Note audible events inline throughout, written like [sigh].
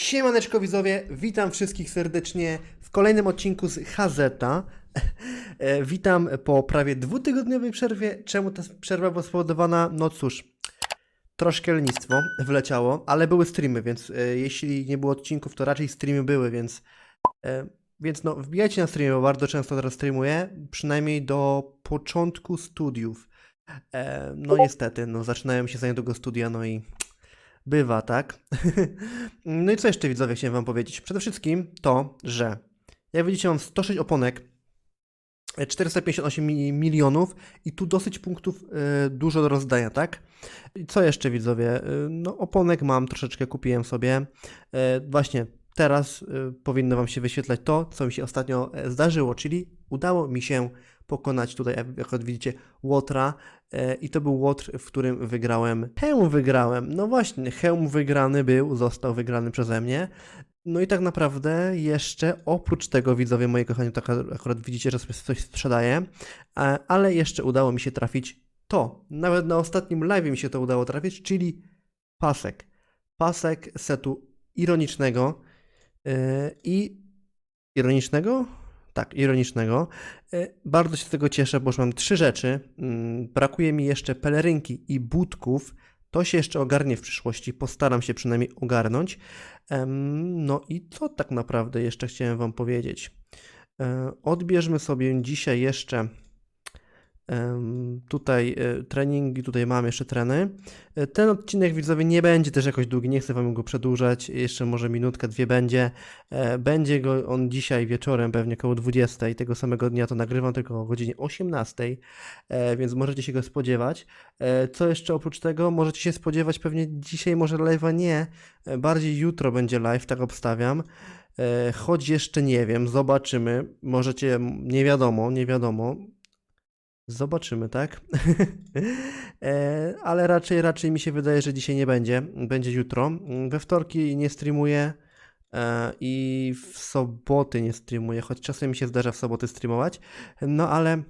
Siemaneczko widzowie, witam wszystkich serdecznie w kolejnym odcinku z Hazeta. [laughs] E, Witam po prawie dwutygodniowej przerwie. Czemu ta przerwa była spowodowana? No cóż, troszkę lenistwo wleciało, ale były streamy, więc e, jeśli nie było odcinków, to raczej streamy były, więc e, więc no, wbijajcie na streamy, bo bardzo często teraz streamuję, przynajmniej do początku studiów. E, no niestety, no zaczynają się za niedługo studia, no i bywa, tak? [laughs] no i co jeszcze widzowie chciałem wam powiedzieć? Przede wszystkim to, że jak widzicie mam 106 oponek, e, 458 mi- milionów i tu dosyć punktów e, dużo do rozdania, tak? I co jeszcze widzowie? E, no oponek mam troszeczkę, kupiłem sobie. E, właśnie teraz e, powinno wam się wyświetlać to, co mi się ostatnio e, zdarzyło, czyli udało mi się pokonać tutaj, jak widzicie, Łotra e, i to był Łotr, w którym wygrałem. Hełm wygrałem, no właśnie, hełm wygrany był, został wygrany przeze mnie. No i tak naprawdę jeszcze oprócz tego, widzowie moi kochani, tak akurat widzicie, że sobie coś sprzedaję, ale jeszcze udało mi się trafić to. Nawet na ostatnim live mi się to udało trafić, czyli pasek. Pasek setu ironicznego i ironicznego? Tak, ironicznego. Yy, Bardzo się z tego cieszę, bo już mam trzy rzeczy. Mm, Brakuje mi jeszcze pelerynki i budków. To się jeszcze ogarnie w przyszłości. Postaram się przynajmniej ogarnąć. No i co tak naprawdę jeszcze chciałem Wam powiedzieć? E, Odbierzmy sobie dzisiaj jeszcze tutaj e, treningi, tutaj mam jeszcze treny. E, Ten odcinek widzowie nie będzie też jakoś długi, nie chcę Wam go przedłużać, jeszcze może minutkę, dwie będzie. E, Będzie go on dzisiaj wieczorem, pewnie około 20 tego samego dnia to nagrywam, tylko o godzinie 18, e, więc możecie się go spodziewać. Co jeszcze oprócz tego? Możecie się spodziewać pewnie dzisiaj, może live'a nie, bardziej jutro będzie live, tak obstawiam. Choć jeszcze nie wiem, zobaczymy. Możecie, nie wiadomo, nie wiadomo. Zobaczymy, tak? [laughs] E, Ale raczej, raczej mi się wydaje, że dzisiaj nie będzie. Będzie jutro. We wtorki nie streamuję e, i w soboty nie streamuję, choć czasem mi się zdarza w soboty streamować. No ale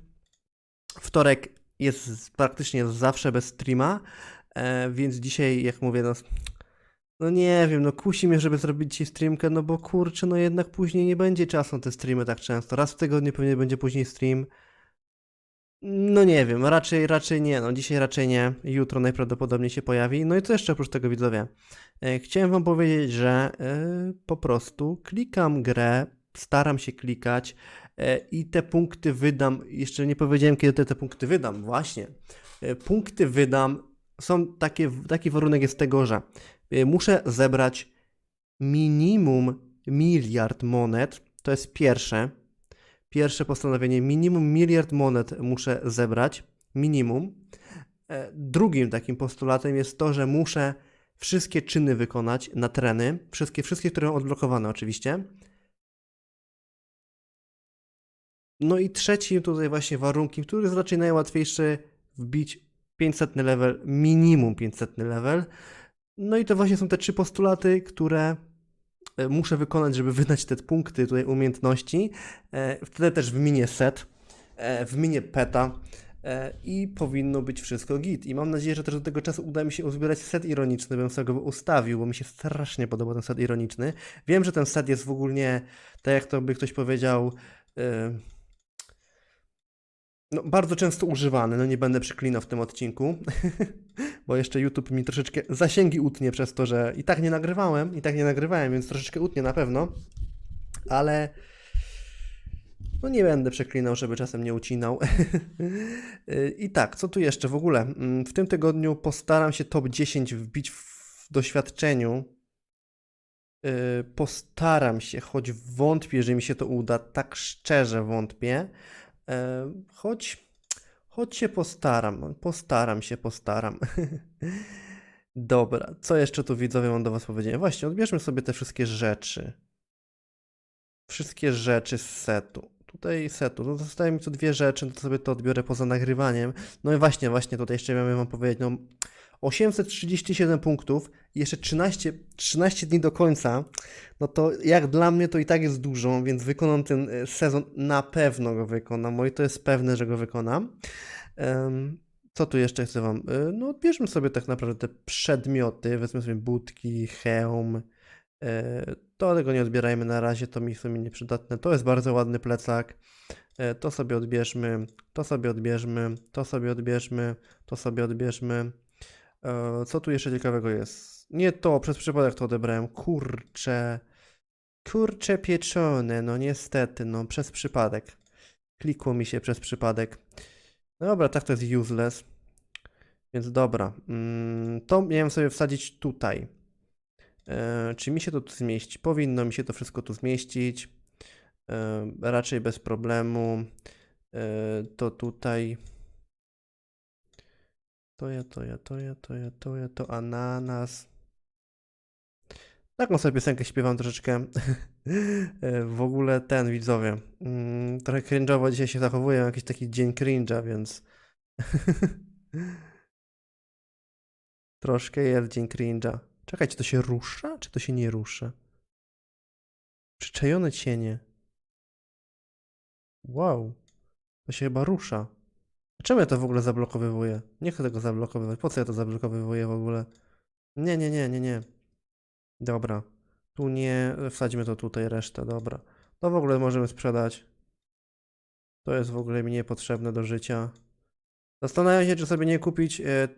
wtorek jest praktycznie zawsze bez streama, e, więc dzisiaj, jak mówię, no, no nie wiem, no kusi mnie, żeby zrobić dzisiaj streamkę, no bo kurczę, no jednak później nie będzie czasu na te streamy tak często. Raz w tygodniu pewnie będzie później stream. No nie wiem, raczej, raczej nie, no dzisiaj raczej nie, jutro najprawdopodobniej się pojawi. No i co jeszcze oprócz tego widzowie? E, Chciałem wam powiedzieć, że e, po prostu klikam grę, staram się klikać e, i te punkty wydam, jeszcze nie powiedziałem kiedy te, te punkty wydam, właśnie. Punkty wydam, są takie, taki warunek jest tego, że muszę zebrać minimum miliard monet, to jest pierwsze, Pierwsze postanowienie, minimum miliard monet muszę zebrać, minimum. E, Drugim takim postulatem jest to, że muszę wszystkie czyny wykonać na treny, wszystkie, wszystkie, które odblokowane oczywiście. No i trzecim tutaj właśnie warunkiem, który jest raczej najłatwiejszy, wbić 500 level, minimum 500 level. No i to właśnie są te trzy postulaty, które muszę wykonać, żeby wydać te punkty tutaj umiejętności. E, Wtedy też wymienię set, e, wymienię peta e, i powinno być wszystko git. I mam nadzieję, że też do tego czasu uda mi się uzbierać set ironiczny, bym sobie go ustawił, bo mi się strasznie podoba ten set ironiczny. Wiem, że ten set jest w ogóle, tak jak to by ktoś powiedział, e, no, bardzo często używany, no nie będę przeklinał w tym odcinku, [laughs] bo jeszcze YouTube mi troszeczkę zasięgi utnie przez to, że i tak nie nagrywałem, i tak nie nagrywałem, więc troszeczkę utnie na pewno, ale no nie będę przeklinał, żeby czasem nie ucinał. [laughs] I tak, co tu jeszcze w ogóle? Mm, W tym tygodniu postaram się top 10 wbić w doświadczeniu. Yy, Postaram się, choć wątpię, że mi się to uda, tak szczerze wątpię. E, Choć, choć się postaram, postaram się, postaram. [laughs] Dobra, co jeszcze tu widzowie mam do Was powiedzieć? Właśnie, odbierzmy sobie te wszystkie rzeczy. Wszystkie rzeczy z setu. Tutaj setu. No zostaje mi tu dwie rzeczy, no to sobie to odbiorę poza nagrywaniem. No i właśnie, właśnie tutaj jeszcze miałem Wam powiedzieć, no 837 punktów jeszcze 13, 13 dni do końca, no to jak dla mnie to i tak jest dużo, więc wykonam ten e, sezon, na pewno go wykonam, bo i to jest pewne, że go wykonam. Co tu jeszcze chcę Wam? e, No odbierzmy sobie tak naprawdę te przedmioty, wezmę sobie budki, hełm, E, To tego nie odbierajmy na razie, to mi w sumie nieprzydatne. To jest bardzo ładny plecak. To sobie odbierzmy, to sobie odbierzmy, to sobie odbierzmy, to sobie odbierzmy. E, Co tu jeszcze ciekawego jest? Nie to, przez przypadek to odebrałem. Kurcze. Kurcze pieczone, no niestety, no przez przypadek. Klikło mi się przez przypadek. No dobra, tak to jest useless. Więc dobra. Mm, To miałem sobie wsadzić tutaj. E, Czy mi się to tu zmieści? Powinno mi się to wszystko tu zmieścić. E, Raczej bez problemu. To tutaj. To ja, to ja, to ja, to ja, to ja, to ananas. Taką sobie piosenkę śpiewam troszeczkę. [laughs] E, W ogóle ten widzowie. mm, Trochę cringe'owo dzisiaj się zachowuję. Jakiś taki dzień cringe'a, więc. [laughs] Troszkę jest dzień cringe'a. Czekaj, czy to się rusza, czy to się nie rusza? Przyczajone cienie. Wow. To się chyba rusza. Czemu ja to w ogóle zablokowywuję? Nie chcę tego zablokowywać. Po co ja to zablokowywuję w ogóle? Nie, nie, nie, nie, nie. Dobra. Tu nie. Wsadźmy to tutaj, resztę, dobra. To w ogóle możemy sprzedać. To jest w ogóle mi niepotrzebne do życia. Zastanawiam się, czy sobie nie kupić e,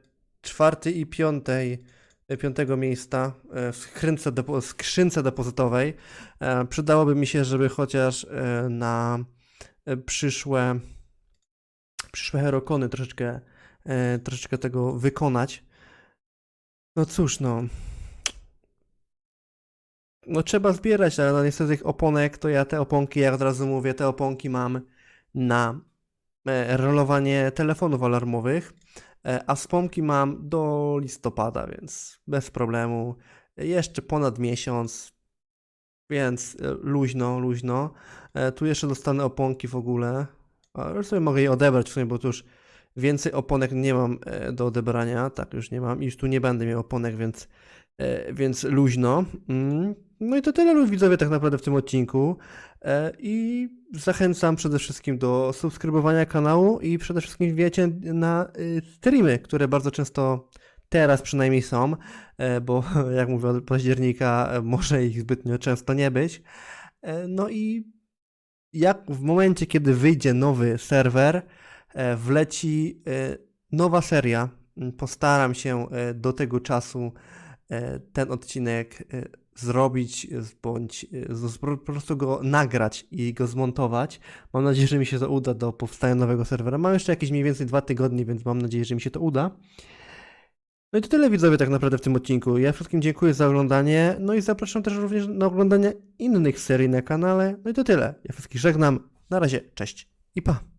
czwarty i piątej, e, piątego miejsca e, w skrzynce, skrzynce depozytowej. E, przydałoby mi się, żeby chociaż e, na e, przyszłe, przyszłe herokony troszeczkę, e, troszeczkę tego wykonać. No cóż, no. No trzeba zbierać, ale no niestety tych oponek, to ja te oponki, jak od razu mówię, te oponki mam na e, rolowanie telefonów alarmowych, e, a wspomki mam do listopada, więc bez problemu. Jeszcze ponad miesiąc, więc e, luźno, luźno. E, Tu jeszcze dostanę oponki w ogóle, ale sobie mogę je odebrać w sumie, bo tu już więcej oponek nie mam e, do odebrania, tak już nie mam i już tu nie będę miał oponek, więc, e, więc luźno. Mm. No i to tyle widzowie tak naprawdę w tym odcinku E, i zachęcam przede wszystkim do subskrybowania kanału i przede wszystkim wiecie na y, streamy, które bardzo często teraz przynajmniej są, bo [laughs] jak mówię od października może ich zbytnio często nie być. No i jak w momencie, kiedy wyjdzie nowy serwer, e, wleci e, nowa seria. M, Postaram się e, do tego czasu ten odcinek zrobić, bądź po prostu go nagrać i go zmontować. Mam nadzieję, że mi się to uda do powstania nowego serwera. Mam jeszcze jakieś mniej więcej dwa tygodnie, więc mam nadzieję, że mi się to uda. No i to tyle widzowie tak naprawdę w tym odcinku. Ja wszystkim dziękuję za oglądanie, no i zapraszam też również na oglądanie innych serii na kanale. No i to tyle. Ja wszystkich żegnam. Na razie, cześć i pa.